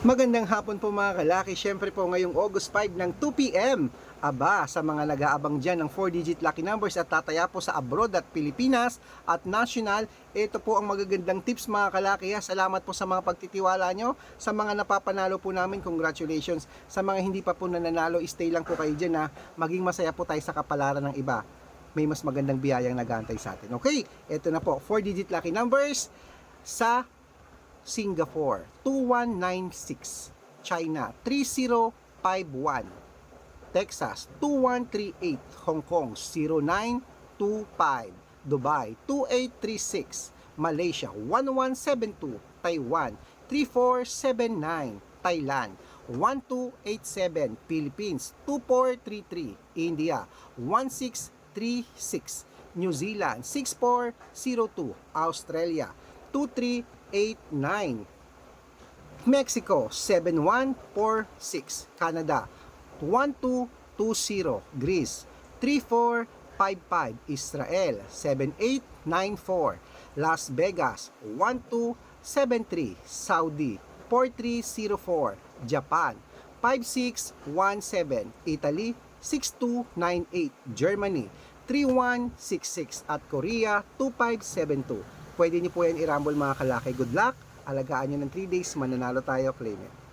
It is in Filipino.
Magandang hapon po mga kalaki. Siyempre po ngayong August 5 ng 2pm. Aba, sa mga nag-aabang dyan ng 4-digit lucky numbers at tataya po sa abroad at Pilipinas at national, ito po ang magagandang tips mga kalaki. ha. Salamat po sa mga pagtitiwala nyo. Sa mga napapanalo po namin, congratulations. Sa mga hindi pa po nananalo, stay lang po kayo dyan na maging masaya po tayo sa kapalaran ng iba. May mas magandang biyayang nagantay sa atin. Okay, ito na po, 4-digit lucky numbers sa Singapore 2196 China 3051 Texas 2138 Hong Kong 0925 Dubai 2836 Malaysia 1172 Taiwan 3479 Thailand 1287 Philippines 2433 India 1636 New Zealand 6402 Australia 2389 Mexico 7146 Canada 1220 Greece 3455 Israel 7894 Las Vegas 1273 Saudi 4304 Japan 5617 Italy 6298 Germany 3166 at Korea 2572 Pwede niyo po yan i-rumble mga kalaki. Good luck! Alagaan nyo ng 3 days, mananalo tayo, claim it.